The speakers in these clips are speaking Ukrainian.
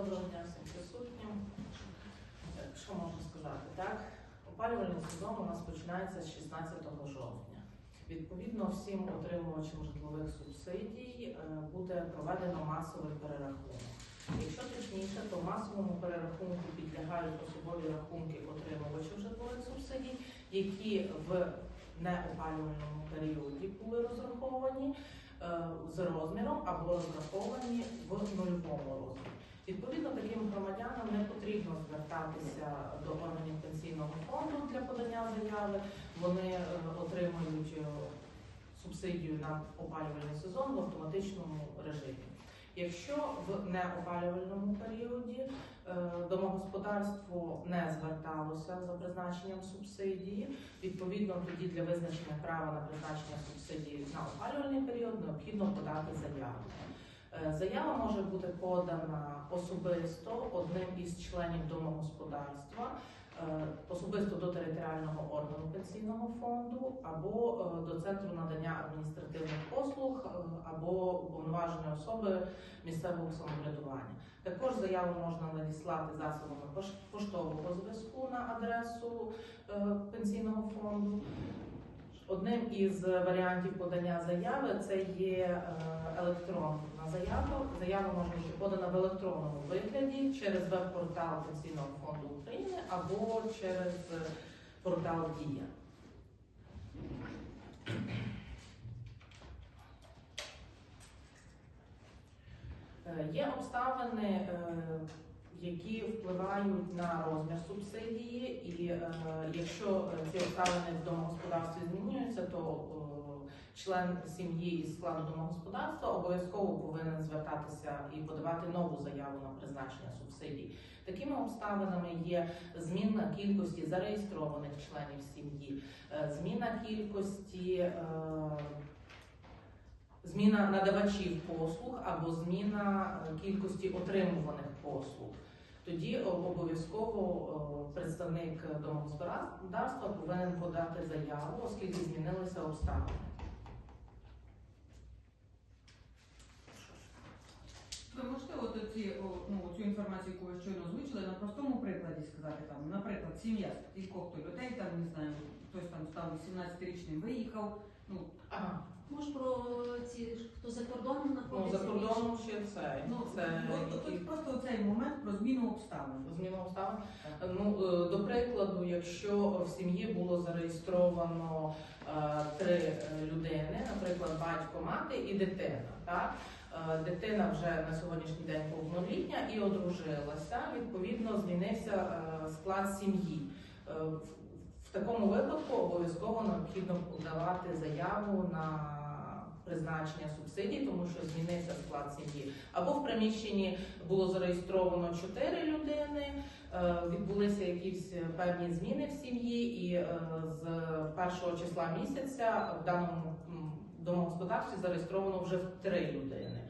Доброго дня всім присутнім. Що можна сказати? Так, опалювальний сезон у нас починається з 16 жовтня. Відповідно, всім отримувачам житлових субсидій е, буде проведено масовий перерахунок. Якщо точніше, то масовому перерахунку підлягають особові рахунки отримувачів житлових субсидій, які в неопалювальному періоді були розраховані е, з розміром або розраховані в нульовому розмірі. Відповідно, таким громадянам не потрібно звертатися до органів пенсійного фонду для подання заяви. Вони е, отримують е, субсидію на опалювальний сезон в автоматичному режимі. Якщо в неопалювальному періоді е, домогосподарство не зверталося за призначенням субсидії, відповідно тоді для визначення права на призначення субсидії на опалювальний період необхідно подати заяву. Е, Заява може бути подана особисто одним із членів домогосподарства, е, особисто до територіального органу пенсійного фонду або е, до центру надання адміністративних послуг або уповноваженої особи місцевого самоврядування. Також заяву можна надіслати засобами пош- поштового зв'язку на адресу пенсійного фонду. Одним із варіантів подання заяви це є е, електронна заява. Заява може бути подана в електронному вигляді через веб-портал Пенсійного фонду України або через портал Дія. Е, Є обставини, е, які впливають на розмір субсидії, і е, якщо е, ці обставини в домогосподарстві змінюються, то е, член сім'ї із складу домогосподарства обов'язково повинен звертатися і подавати нову заяву на призначення субсидій. Такими обставинами є зміна кількості зареєстрованих членів сім'ї, зміна кількості. Зміна надавачів послуг або зміна кількості отримуваних послуг. Тоді обов'язково представник домогосподарства повинен подати заяву, оскільки змінилися обставини. Ви можете от ці, о, ну, цю інформацію, яку ви щойно озвучили, на простому прикладі сказати, там, наприклад, сім'я з кількох людей, там, не знаю, хтось там став 18-річним, виїхав, ну, Ага. Може про ці, хто за кордоном Ну, знаходиться? за кордоном ще це. ну це от, от, просто цей момент про зміну обставин. Зміна обставин. Ну, е, до прикладу, якщо в сім'ї було зареєстровано е, три е, людини, наприклад, батько, мати і дитина, так? Е, Дитина вже на сьогоднішній день повнолітня і одружилася. Відповідно, змінився е, склад сім'ї. Е, В такому випадку обов'язково необхідно подавати заяву на призначення субсидій, тому що змінився склад сім'ї. Або в приміщенні було зареєстровано чотири людини, е, відбулися якісь певні зміни в сім'ї, і е, з першого числа місяця в даному домогосподарстві зареєстровано вже три людини.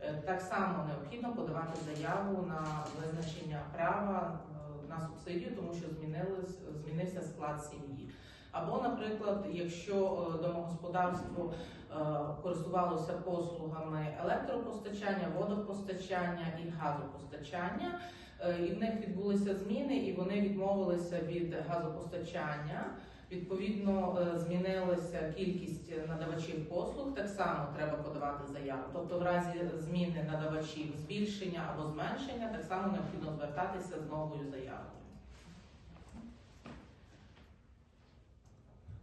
Е, Так само необхідно подавати заяву на визначення права на субсидію, тому що змінилось, змінився склад сім'ї. Або, наприклад, якщо е, домогосподарство е, користувалося послугами електропостачання, водопостачання і газопостачання, е, і в них відбулися зміни, і вони відмовилися від газопостачання. Відповідно, е, змінилася кількість надавачів послуг. Так само треба подавати заяву. Тобто, в разі зміни надавачів, збільшення або зменшення, так само необхідно звертатися з новою заявою.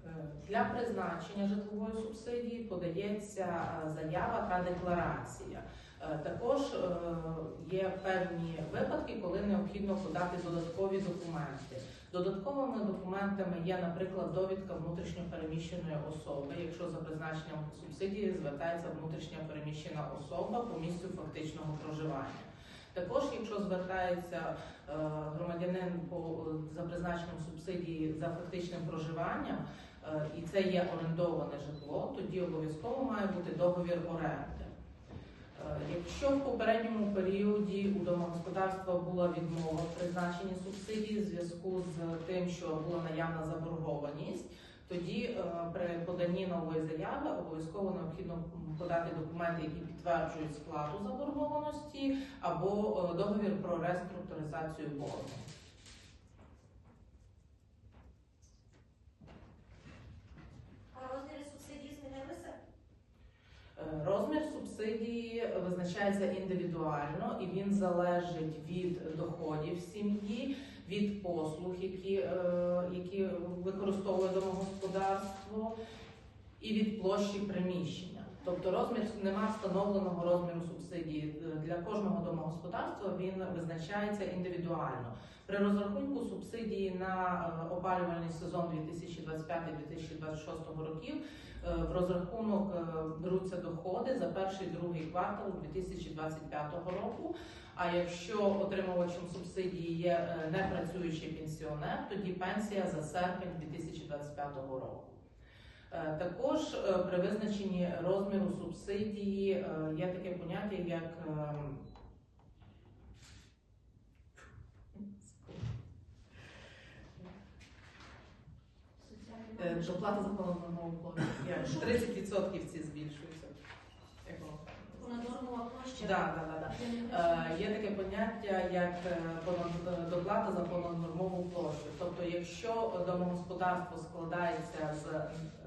Е, Для призначення житлової субсидії подається е, заява та декларація. Е, Також е, є певні випадки, коли необхідно подати додаткові документи. Додатковими документами є, наприклад, довідка внутрішньопереміщеної особи, якщо за призначенням субсидії звертається внутрішньо переміщена особа по місцю фактичного проживання. Також, якщо звертається громадянин по за призначенням субсидії за фактичним проживанням, і це є орендоване житло, тоді обов'язково має бути договір оренди. Е, Якщо в попередньому періоді у домогосподарства була відмова в призначенні субсидії в зв'язку з тим, що була наявна заборгованість, тоді е, при поданні нової заяви обов'язково необхідно подати документи, які підтверджують сплату заборгованості, або е, договір про реструктуризацію боргу. А розміри субсидій змінилися? Е, Розмір субсидії визначається індивідуально і він залежить від доходів сім'ї, від послуг, які, е, які використовує домогосподарство, і від площі приміщення. Тобто розмір нема встановленого розміру субсидії Е, для кожного домогосподарства. Він визначається індивідуально. При розрахунку субсидії на е, опалювальний сезон 2025-2026 років Е, В розрахунок е, беруться доходи за перший другий квартал 2025 року. А якщо отримувачем субсидії є непрацюючий пенсіонер, тоді пенсія за серпень 2025 року. Також при визначенні розміру субсидії є таке поняття, як е, доплата за понаднормову площу. Як 30% ці збільшуються. Як площа. Да, да, да, да. Е, Є таке поняття як е, понад- доплата за понаднормову площу. Тобто, якщо домогосподарство складається з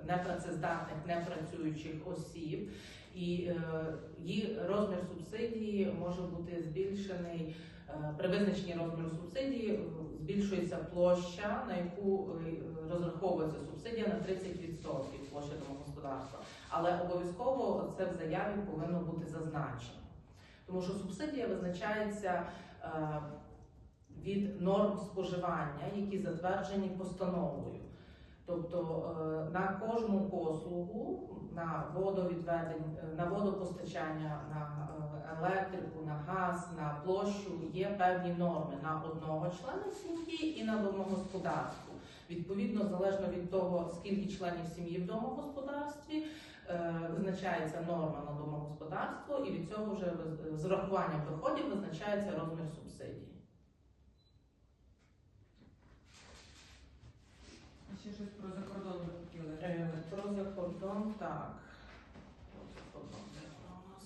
непрацездатних, непрацюючих осіб, і е, її розмір субсидії може бути збільшений при визначенні розміру субсидії, е, збільшується площа, на яку е, розраховується субсидія на 30% площі домогосподарства. Але обов'язково це в заяві повинно бути зазначено. Тому що субсидія визначається е, від норм споживання, які затверджені постановою. Тобто е, на кожну послугу, на водовідведення, на водопостачання, на е, електрику, на газ, на площу є певні норми на одного члена сім'ї і на домогосподарство. Відповідно, залежно від того, скільки членів сім'ї в домогосподарстві, е, визначається норма на домогосподарство, і від цього вже з урахуванням доходів визначається розмір субсидії. Ще щось про закордон хотіли. Е, Про закордон, так. Про закордон, де воно у нас?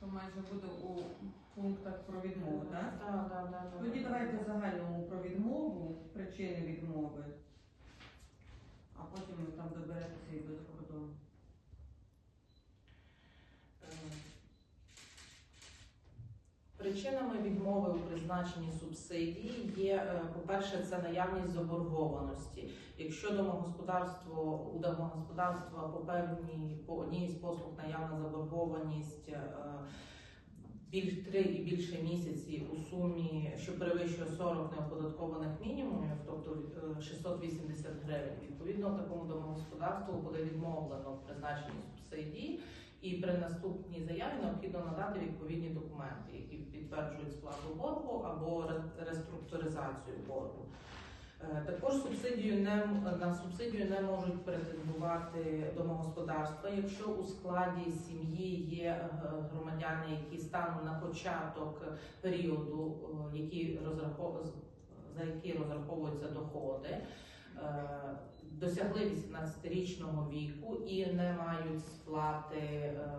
То майже буде у пунктах про відмову, так? Так, так, так. Тоді давайте в загальному про відмову, причини відмови, а потім ви там доберетеся і до закордону. Е, Причинами відмови у призначенні субсидії є, е, по-перше, це наявність заборгованості. Якщо домогосподарство у домогосподарства по певній по одній з послуг наявна заборгованість е, біль три і більше місяців у сумі, що перевищує 40 неоподаткованих мінімумів, тобто е, 680 гривень. Відповідно, такому домогосподарству буде відмовлено в призначенні субсидії. І при наступній заяві необхідно надати відповідні документи, які підтверджують сплату боргу або реструктуризацію боргу. Е, Також субсидію не на субсидію не можуть претендувати домогосподарства, якщо у складі сім'ї є е, громадяни, які станом на початок періоду, е, які розрахов... за які розраховуються доходи, досягли 18-річного віку і не мають сплати, е,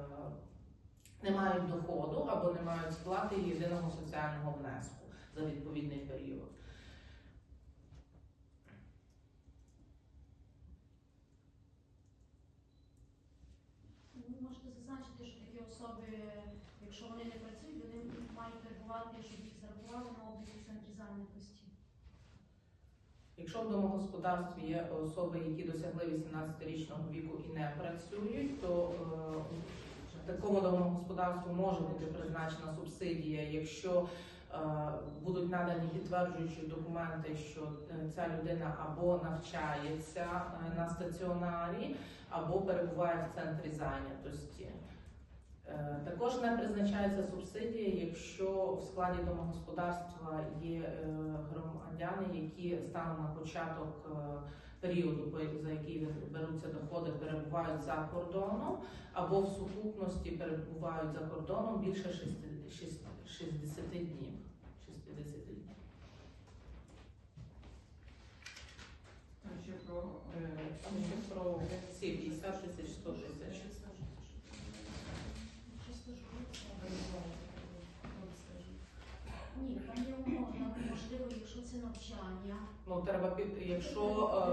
не мають доходу або не мають сплати єдиного соціального внеску за відповідний період. Ви можете зазначити, що такі особи, якщо вони не працюють, вони мають перебувати, щоб їх зарахували на обліку в центрі зайнятості. Якщо в домогосподарстві є особи, які досягли 18-річного віку і не працюють, то е, такому домогосподарству може бути призначена субсидія, якщо е, будуть надані підтверджуючі документи, що е, ця людина або навчається е, на стаціонарі, або перебуває в центрі зайнятості. Е, Також не призначається субсидія, якщо в складі домогосподарства є е, громадяни, які станом на початок е, періоду, за який беруться доходи, перебувають за кордоном, або в сукупності перебувають за кордоном більше 60 60 днів. 60 днів. Ще про про 50 тисяч 166. Чи стажується? Ні, там є умова, можливо, якщо навчання. Ну, треба під, якщо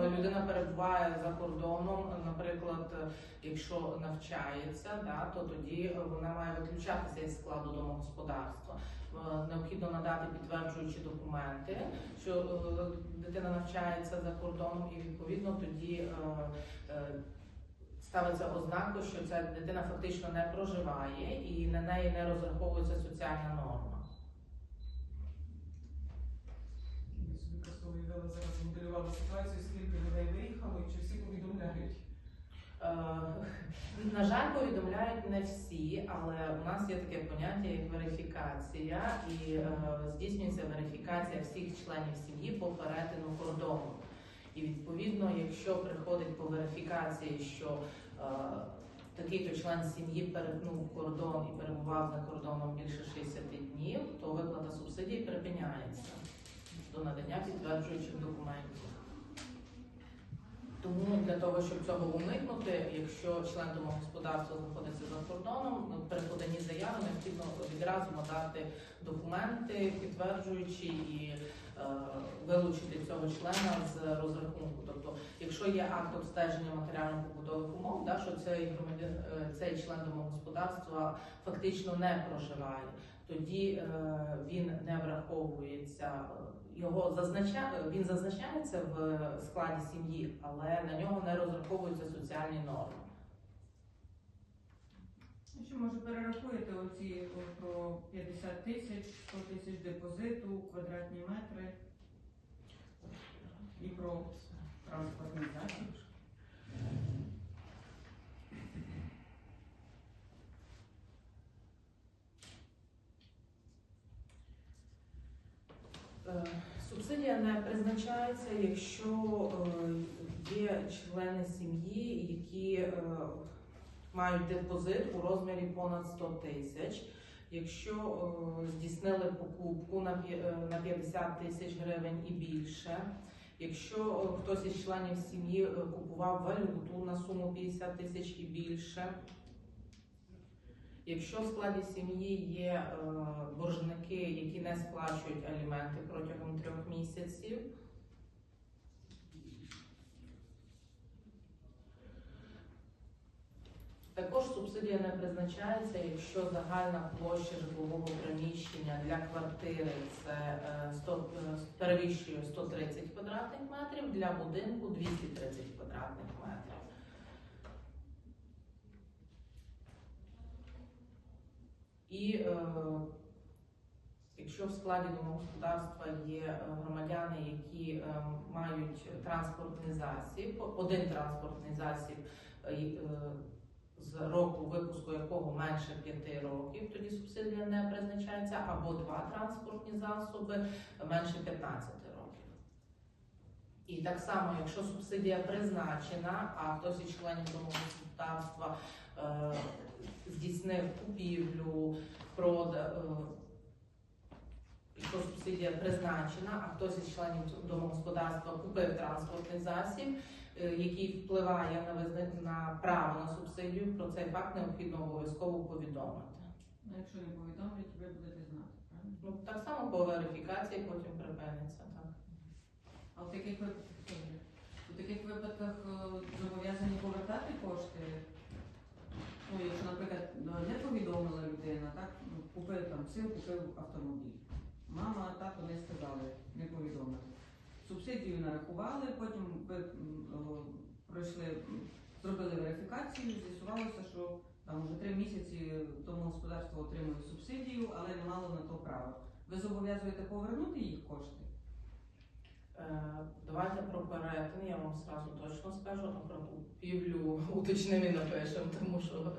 е, людина перебуває за кордоном, наприклад, якщо навчається, да, то тоді вона має виключатися із складу домогосподарства. Е, Необхідно надати підтверджуючі документи, що е, дитина навчається за кордоном, і відповідно тоді ставиться ознаку, що ця дитина фактично не проживає і на неї не розраховується соціальна норма. Ми собі зараз моделювали ситуацію, скільки людей виїхало і чи всі повідомляють. Е, На жаль, повідомляють не всі, але у нас є таке поняття як верифікація, і е, здійснюється верифікація всіх членів сім'ї по перетину кордону. І відповідно, якщо приходить по верифікації, що е, такий-то член сім'ї перетнув кордон і перебував за кордоном більше 60 днів, то виплата субсидій припиняється до надання підтверджуючих документів. Тому для того, щоб цього уникнути, якщо член домогосподарства знаходиться за кордоном, ну, при поданні заяви необхідно відразу надати документи, підтверджуючи і е, вилучити цього члена з розрахунку. Тобто, якщо є акт обстеження матеріально-побутових умов, да, що цей е, цей член домогосподарства фактично не проживає, тоді е, він не враховується. Е, Його зазнача... він зазначається в складі сім'ї, але на нього не розраховуються соціальні норми. Ну, Що може перерахуєте оці про 50 тисяч, 100 тисяч депозиту, квадратні метри і про транспортний засіб. Е, Субсидія не призначається, якщо е, є члени сім'ї, які е, мають депозит у розмірі понад 100 тисяч. Якщо е, здійснили покупку на п'я- е, на 50 тисяч гривень і більше, якщо е, хтось із членів сім'ї е, купував валюту на суму 50 тисяч і більше, Якщо в складі сім'ї є е, боржники, які не сплачують аліменти протягом трьох місяців, також субсидія не призначається, якщо загальна площа житлового приміщення для квартири це е, 100, е, перевищує 130 квадратних метрів, для будинку 230 квадратних метрів. І е, якщо в складі домогосподарства є е, громадяни, які е, мають транспортний засіб, один транспортний засіб з року випуску якого менше 5 років, тоді субсидія не призначається, або два транспортні засоби менше 15 років. І так само, якщо субсидія призначена, а хтось із членів домогосподарства здійснив купівлю, прода, е, якщо субсидія призначена, а хтось із членів домогосподарства купив транспортний засіб, е, який впливає на визна- на право на субсидію, про цей факт необхідно обов'язково повідомити. Ну, якщо не повідомлять, ви будете знати, правильно? Ну так само по верифікації потім припиниться. Так. А в таких випадках, у таких випадках е, зобов'язані повертати кошти. Ну, якщо, наприклад, ну, не повідомила людина, так, ну, купив там син, купив автомобіль. Мама, тато не сказали, не повідомили. Субсидію нарахували, потім пройшли, зробили верифікацію, з'ясувалося, що там вже три місяці домогосподарство отримує субсидію, але не мало на то права. Ви зобов'язуєте повернути їх кошти? Е, Давайте про перетин, я вам сразу точно скажу, а про купівлю уточнимо і напишемо, тому що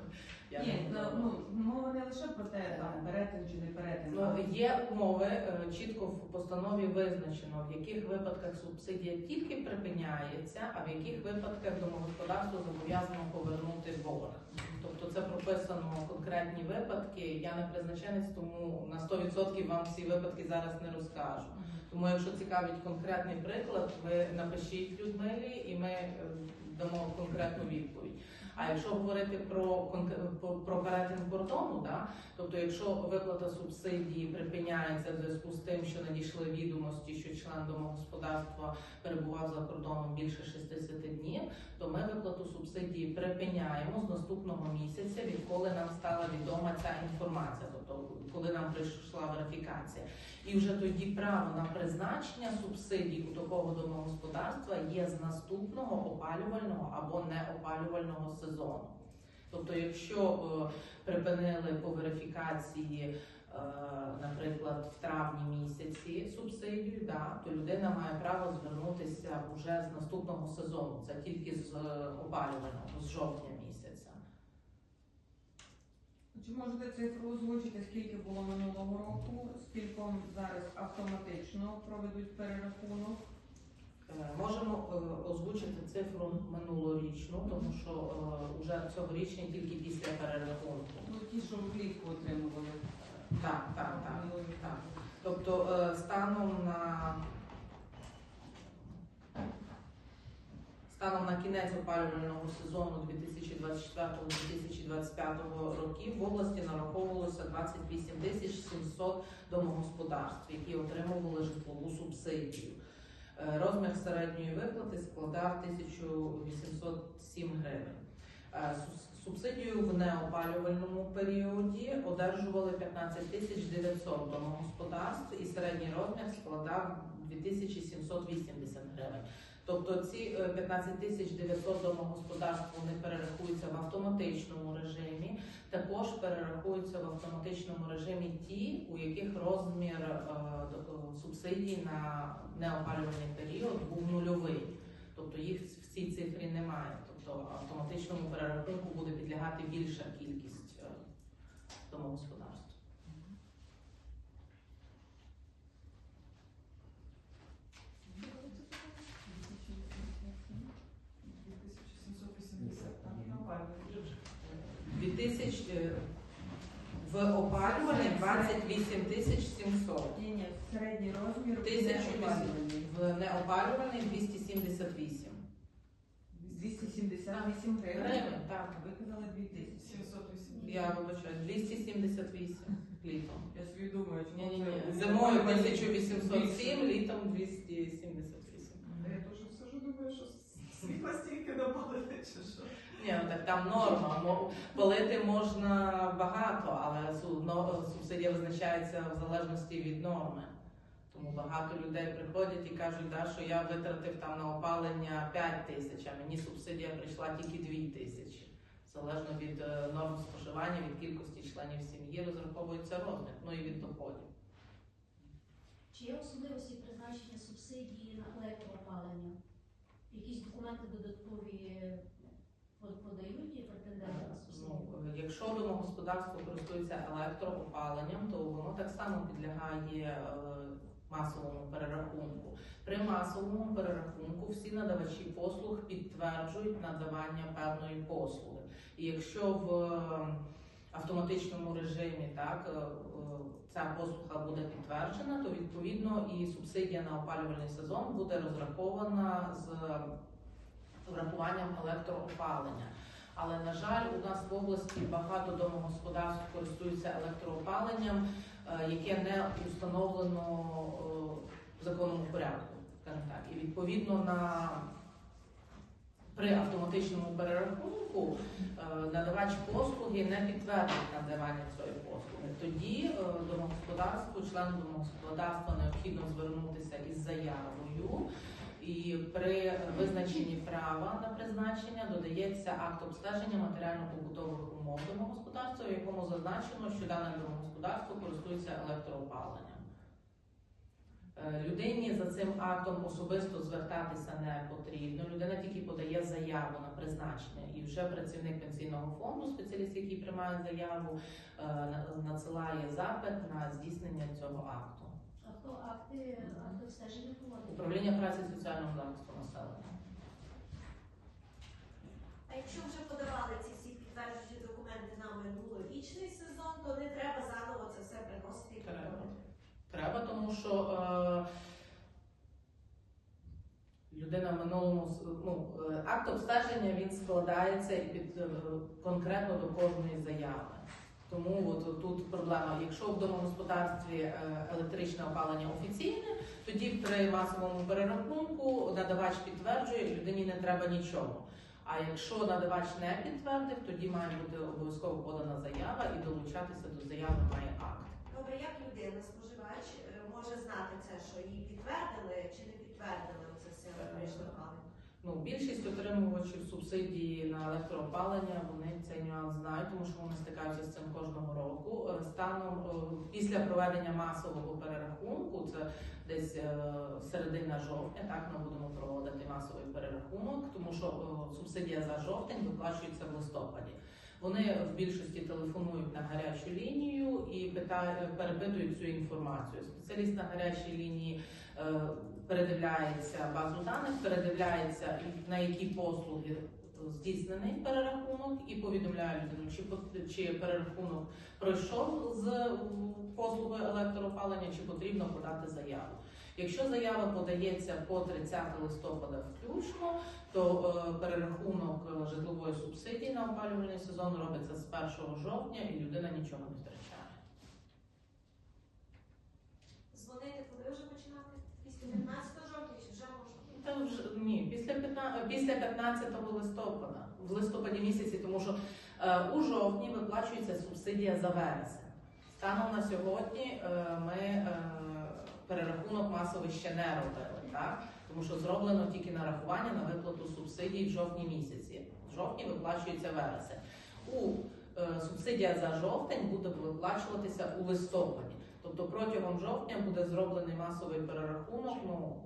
Ні, ну, ну, мова не лише про те, там, перетин чи не перетин. Ну, є умови, е, чітко в постанові визначено, в яких випадках субсидія тільки припиняється, а в яких випадках домогосподарство зобов'язано повернути борг. Тобто це прописано конкретні випадки. Я не призначенець, тому на 100% вам всі випадки зараз не розкажу. Тому, якщо цікавить конкретний приклад, ви напишіть Людмилі, і ми е, дамо конкретну відповідь. А якщо говорити про про перетин кордону, да, тобто, якщо виплата субсидії припиняється в зв'язку з тим, що надійшли відомості, що член домогосподарства перебував за кордоном більше 60 днів, то ми виплату субсидії припиняємо з наступного місяця, відколи нам стала відома ця інформація, тобто коли нам прийшла верифікація. І вже тоді право на призначення субсидій у такого домогосподарства є з наступного опалювального або неопалювального сезону. Тобто, якщо е, припинили по верифікації, е, наприклад, в травні місяці субсидію, да, то людина має право звернутися вже з наступного сезону. Це тільки з е, опалювального, з жовтня місяця. Чи можете цифру озвучити, скільки було минулого року, скільки зараз автоматично проведуть перерахунок? Е, Можемо е, озвучити цифру минулорічну, тому що е, вже цьогорічні тільки після перерахунку. Ну, ті, що влітку отримували. Так, так, так. Так. Тобто е, станом на станом на кінець опалювального сезону 2024-2025 років в області нараховувалося 28 тисяч 700 домогосподарств, які отримували житлову субсидію. Е, Розмір середньої виплати складав 1807 гривень. Е, Субсидію в неопалювальному періоді одержували 15 тисяч 900 домогосподарств і середній розмір складав 2780 гривень. Тобто ці е, 15 тисяч 900 домогосподарств вони перерахуються в автоматичному режимі. Також перерахуються в автоматичному режимі ті, у яких розмір е, е, субсидій на неопалювальний період був нульовий. Тобто їх в цій цифрі немає. Тобто автоматичному перерахунку буде підлягати більша кількість е, домогосподарств. Е, 2780, там і опалювальний. 2000, е, в опалювальний 28 тисяч 700. Ні, ні, середній розмір Тисячу. В неопалювальний 278. 278 гривень. Гривень, так. Ви казали 2000. 780. Я вибачаю, 278 літом. Я собі думаю, Ні, чому ні, це. Зимою 1807, літом 278. Я теж сижу, думаю, що світла стільки напалили, чи що. Ні, ну так там норма. Мо- Палити можна багато, але субсидія визначається в залежності від норми. Тому багато людей приходять і кажуть, да, що я витратив там на опалення 5 тисяч, а мені субсидія прийшла тільки 2 тисячі. Залежно від е, норм споживання, від кількості членів сім'ї розраховується розмір, ну і від доходів. Чи є особливості призначення субсидії на електроопалення? Якісь документи додаткові подають і Ну, якщо домогосподарство користується електроопаленням, то воно так само підлягає е, масовому перерахунку. При масовому перерахунку всі надавачі послуг підтверджують надавання певної послуги. І якщо в е, автоматичному режимі так е, ця послуга буде підтверджена, то відповідно і субсидія на опалювальний сезон буде розрахована з врахуванням електроопалення. Але на жаль, у нас в області багато домогосподарств користуються електроопаленням, е, яке не установлено е, в законному порядку. І відповідно на при автоматичному перерахунку е, надавач послуги не підтвердить надавання цієї послуги. Тоді домогосподарству, члену домогосподарства необхідно звернутися із заявою. І при визначенні права на призначення додається акт обстеження матеріально-побутових умов домогосподарства, в якому зазначено, що дане домогосподарство користується електроопаленням. Е, Людині за цим актом особисто звертатися не потрібно. Людина тільки подає заяву на призначення, і вже працівник пенсійного фонду, спеціаліст, який приймає заяву, е, надсилає запит на здійснення цього акту. Хто акти, акти обстеження проводить? Управління праці і соціального захисту населення. А якщо вже подавали ці всі підтверджуючі документи на минулорічний сезон, то не треба заново це все приносити Треба. Треба, тому що е, людина в минулому ну, е, акт обстеження він складається і під е, конкретно до кожної заяви. Тому от тут проблема. Якщо в домогосподарстві е, електричне опалення офіційне, тоді при масовому перерахунку надавач підтверджує, людині не треба нічого. А якщо надавач не підтвердив, тоді має бути обов'язково подана заява і долучатися до заяви має акт. Добре, як людина, споживач, е, може знати це, що її підтвердили чи не підтвердили це все електричне опалення? Ну, більшість отримувачів субсидії на електроопалення вони цей нюанс знають, тому що вони стикаються з цим кожного року. Е, Станом е, після проведення масового перерахунку, це десь е, середина жовтня, так ми будемо проводити масовий перерахунок, тому що субсидія за жовтень виплачується в листопаді. Вони в більшості телефонують на гарячу лінію і питають, перепитують цю інформацію. Спеціаліст на гарячій лінії е, передивляється базу даних, передивляється на які послуги здійснений перерахунок і повідомляє людину, чи чи перерахунок пройшов з послуги електроопалення, чи потрібно подати заяву. Якщо заява подається по 30 листопада включно, то е, перерахунок е, житлової субсидії на опалювальний сезон робиться з 1 жовтня, і людина нічого не втрачає. Дзвонити коли вже починати? Після 15 жовтня чи вже можна? Та вже ні, після 15, після 15 листопада, в листопаді місяці, тому що е, у жовтні виплачується субсидія за вересень. Станом на сьогодні е, ми е, перерахунок масовий ще не робили, так? тому що зроблено тільки нарахування на виплату субсидій в жовтні місяці. В жовтні виплачується вересень. У е, субсидія за жовтень буде виплачуватися у листопаді. Тобто протягом жовтня буде зроблений масовий перерахунок. Ну,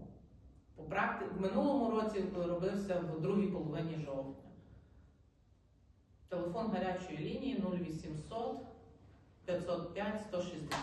по практи... В минулому році робився в другій половині жовтня. Телефон гарячої лінії 0800 505 160.